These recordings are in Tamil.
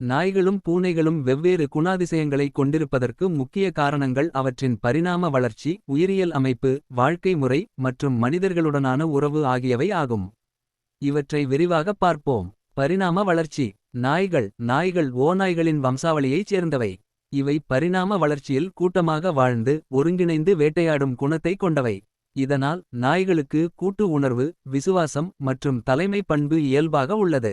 நாய்களும் பூனைகளும் வெவ்வேறு குணாதிசயங்களை கொண்டிருப்பதற்கு முக்கிய காரணங்கள் அவற்றின் பரிணாம வளர்ச்சி உயிரியல் அமைப்பு வாழ்க்கை முறை மற்றும் மனிதர்களுடனான உறவு ஆகியவை ஆகும். இவற்றை விரிவாகப் பார்ப்போம். பரிணாம வளர்ச்சி. நாய்கள் நாய்கள் ஓநாய்களின் வம்சாவளியைச் சேர்ந்தவை. இவை பரிணாம வளர்ச்சியில் கூட்டமாக வாழ்ந்து ஒருங்கிணைந்து வேட்டையாடும் குணத்தை கொண்டவை. இதனால் நாய்களுக்கு கூட்டு உணர்வு விசுவாசம் மற்றும் தலைமை பண்பு இயல்பாக உள்ளது.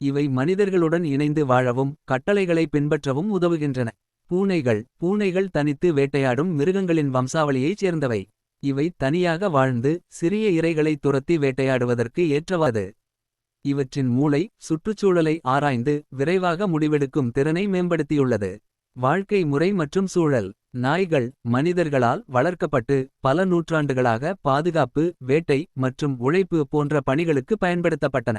இவை மனிதர்களுடன் இணைந்து வாழவும் கட்டளைகளை பின்பற்றவும் உதவுகின்றன. பூனைகள் பூனைகள் தனித்து வேட்டையாடும் மிருகங்களின் வம்சாவளியைச் சேர்ந்தவை. இவை தனியாக வாழ்ந்து சிறிய இரைகளை துரத்தி வேட்டையாடுவதற்கு ஏற்றவாது இவற்றின் மூளை சுற்றுச்சூழலை ஆராய்ந்து விரைவாக முடிவெடுக்கும் திறனை மேம்படுத்தியுள்ளது. வாழ்க்கை முறை மற்றும் சூழல் நாய்கள் மனிதர்களால் வளர்க்கப்பட்டு பல நூற்றாண்டுகளாக பாதுகாப்பு வேட்டை மற்றும் உழைப்பு போன்ற பணிகளுக்கு பயன்படுத்தப்பட்டன.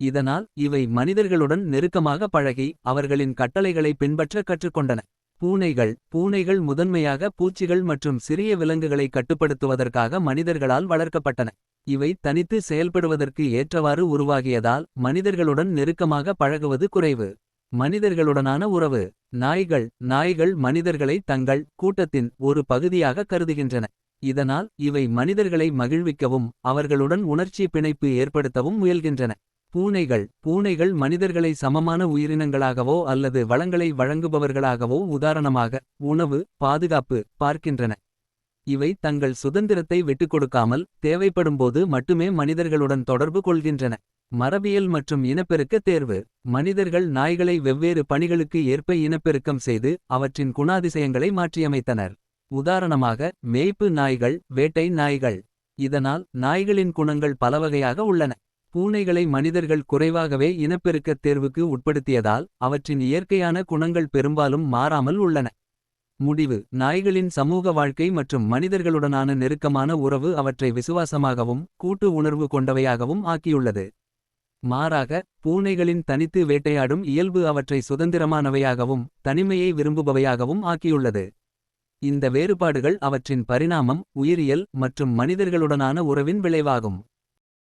இதனால் இவை மனிதர்களுடன் நெருக்கமாக பழகி அவர்களின் கட்டளைகளை பின்பற்ற கற்றுக்கொண்டன. பூனைகள் பூனைகள் முதன்மையாக பூச்சிகள் மற்றும் சிறிய விலங்குகளை கட்டுப்படுத்துவதற்காக மனிதர்களால் வளர்க்கப்பட்டன. இவை தனித்து செயல்படுவதற்கு ஏற்றவாறு உருவாகியதால் மனிதர்களுடன் நெருக்கமாக பழகுவது குறைவு. மனிதர்களுடனான உறவு நாய்கள் நாய்கள் மனிதர்களை தங்கள் கூட்டத்தின் ஒரு பகுதியாக கருதுகின்றன. இதனால் இவை மனிதர்களை மகிழ்விக்கவும் அவர்களுடன் உணர்ச்சி பிணைப்பு ஏற்படுத்தவும் முயல்கின்றன. பூனைகள் பூனைகள் மனிதர்களை சமமான உயிரினங்களாகவோ அல்லது வளங்களை வழங்குபவர்களாகவோ உதாரணமாக உணவு பாதுகாப்பு பார்க்கின்றன. இவை தங்கள் சுதந்திரத்தை விட்டுக்கொடுக்காமல் தேவைப்படும்போது மட்டுமே மனிதர்களுடன் தொடர்பு கொள்கின்றன. மரபியல் மற்றும் இனப்பெருக்க தேர்வு. மனிதர்கள் நாய்களை வெவ்வேறு பணிகளுக்கு ஏற்ப இனப்பெருக்கம் செய்து அவற்றின் குணாதிசயங்களை மாற்றியமைத்தனர். உதாரணமாக மேய்ப்பு நாய்கள் வேட்டை நாய்கள். இதனால் நாய்களின் குணங்கள் பலவகையாக உள்ளன. பூனைகளை மனிதர்கள் குறைவாகவே இனப்பெருக்கத் தேர்வுக்கு உட்படுத்தியதால் அவற்றின் இயற்கையான குணங்கள் பெரும்பாலும் மாறாமல் உள்ளன. முடிவு. நாய்களின் சமூக வாழ்க்கை மற்றும் மனிதர்களுடனான நெருக்கமான உறவு அவற்றை விசுவாசமாகவும் கூட்டு உணர்வு கொண்டவையாகவும் ஆக்கியுள்ளது. மாறாக பூனைகளின் தனித்து வேட்டையாடும் இயல்பு அவற்றை சுதந்திரமானவையாகவும் தனிமையை விரும்புபவையாகவும் ஆக்கியுள்ளது. இந்த வேறுபாடுகள் அவற்றின் பரிணாமம் உயிரியல் மற்றும் மனிதர்களுடனான உறவின் விளைவாகும்.